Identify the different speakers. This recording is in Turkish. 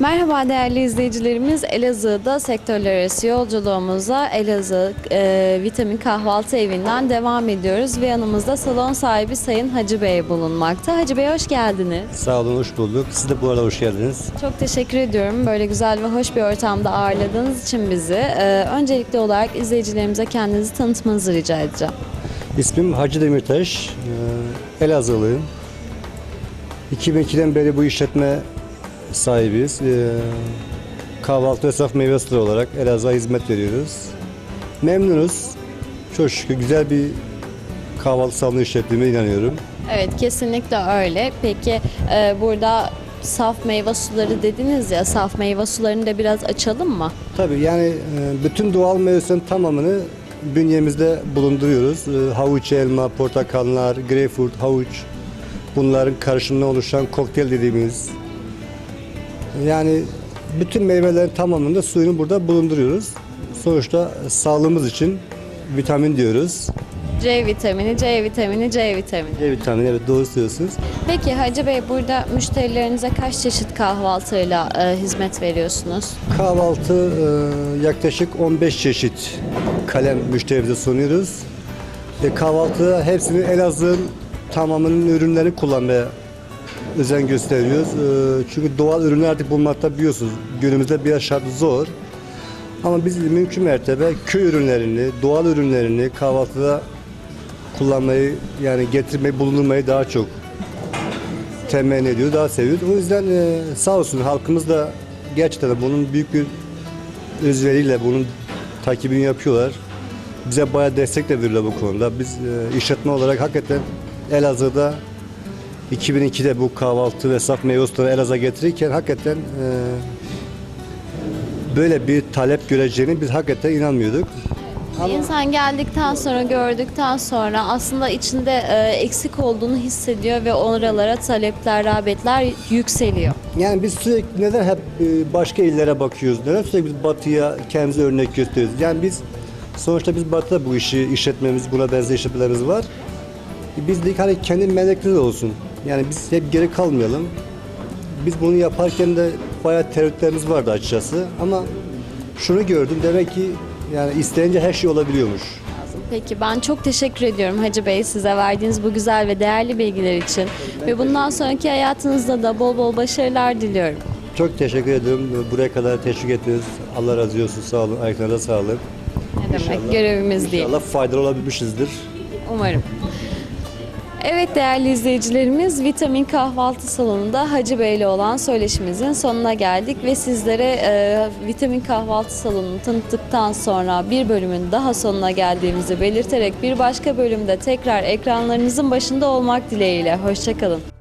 Speaker 1: Merhaba değerli izleyicilerimiz. Elazığ'da sektörler arası yolculuğumuza Elazığ e, Vitamin Kahvaltı Evi'nden devam ediyoruz ve yanımızda salon sahibi Sayın Hacı Bey bulunmakta. Hacı Bey hoş geldiniz.
Speaker 2: Sağ olun, hoş bulduk. Siz de bu arada hoş geldiniz.
Speaker 1: Çok teşekkür ediyorum böyle güzel ve hoş bir ortamda ağırladığınız için bizi. E, öncelikli olarak izleyicilerimize kendinizi tanıtmanızı rica edeceğim.
Speaker 2: İsmim Hacı Demirtaş, ee, Elazığlıyım. 2002'den beri bu işletme sahibiyiz. Ee, Kahvaltı ve saf meyve suları olarak Elazığ'a hizmet veriyoruz. Memnunuz. Çok şükür güzel bir kahvaltı salonu işlettiğime inanıyorum.
Speaker 1: Evet kesinlikle öyle. Peki e, burada saf meyve suları dediniz ya saf meyve sularını da biraz açalım mı?
Speaker 2: Tabii yani e, bütün doğal meyvelerin tamamını bünyemizde bulunduruyoruz. E, Havuç, elma, portakallar, greyfurt, havuç bunların karışımından oluşan kokteyl dediğimiz yani bütün meyvelerin tamamını da suyunu burada bulunduruyoruz. Sonuçta sağlığımız için vitamin diyoruz.
Speaker 1: C vitamini, C vitamini, C vitamini.
Speaker 2: C vitamini evet doğru söylüyorsunuz.
Speaker 1: Peki Hacı Bey burada müşterilerinize kaç çeşit kahvaltıyla e, hizmet veriyorsunuz?
Speaker 2: Kahvaltı e, yaklaşık 15 çeşit kalem müşterimize sunuyoruz. E, kahvaltıda hepsini Elazığ'ın tamamının ürünlerini kullanmaya özen gösteriyoruz. E, çünkü doğal ürünler artık bulmakta biliyorsunuz. Günümüzde biraz şart zor. Ama biz mümkün mertebe köy ürünlerini, doğal ürünlerini kahvaltıda kullanmayı yani getirmeyi, bulundurmayı daha çok temenni ediyor, daha seviyoruz. O yüzden e, sağ olsun halkımız da gerçekten bunun büyük bir özveriyle bunun takibini yapıyorlar. Bize bayağı destek de veriyorlar bu konuda. Biz e, işletme olarak hakikaten Elazığ'da 2002'de bu kahvaltı ve saf meyve suları Elazığ'a getirirken hakikaten e, böyle bir talep göreceğini biz hakikaten inanmıyorduk.
Speaker 1: İnsan geldikten sonra, gördükten sonra aslında içinde e, eksik olduğunu hissediyor ve oralara talepler, rağbetler yükseliyor.
Speaker 2: Yani biz sürekli neden hep e, başka illere bakıyoruz? Neden sürekli biz batıya kendimize örnek gösteriyoruz? Yani biz sonuçta biz batıda bu işi işletmemiz, buna benzer işletmelerimiz var. Biz de hani kendi melekleri olsun. Yani biz hep geri kalmayalım. Biz bunu yaparken de bayağı tereddütlerimiz vardı açıkçası. Ama şunu gördüm demek ki yani isteyince her şey olabiliyormuş.
Speaker 1: Peki ben çok teşekkür ediyorum Hacı Bey size verdiğiniz bu güzel ve değerli bilgiler için. Ve bundan sonraki hayatınızda da bol bol başarılar diliyorum.
Speaker 2: Çok teşekkür ediyorum. Buraya kadar teşvik ettiniz. Allah razı olsun. Sağ olun. Ayaklarınıza sağlık.
Speaker 1: Ne demek görevimiz değil.
Speaker 2: İnşallah faydalı olabilmişizdir.
Speaker 1: Umarım. Evet değerli izleyicilerimiz Vitamin Kahvaltı Salonu'nda Hacı Bey ile olan söyleşimizin sonuna geldik ve sizlere e, Vitamin Kahvaltı Salonu'nu tanıttıktan sonra bir bölümün daha sonuna geldiğimizi belirterek bir başka bölümde tekrar ekranlarınızın başında olmak dileğiyle. Hoşçakalın.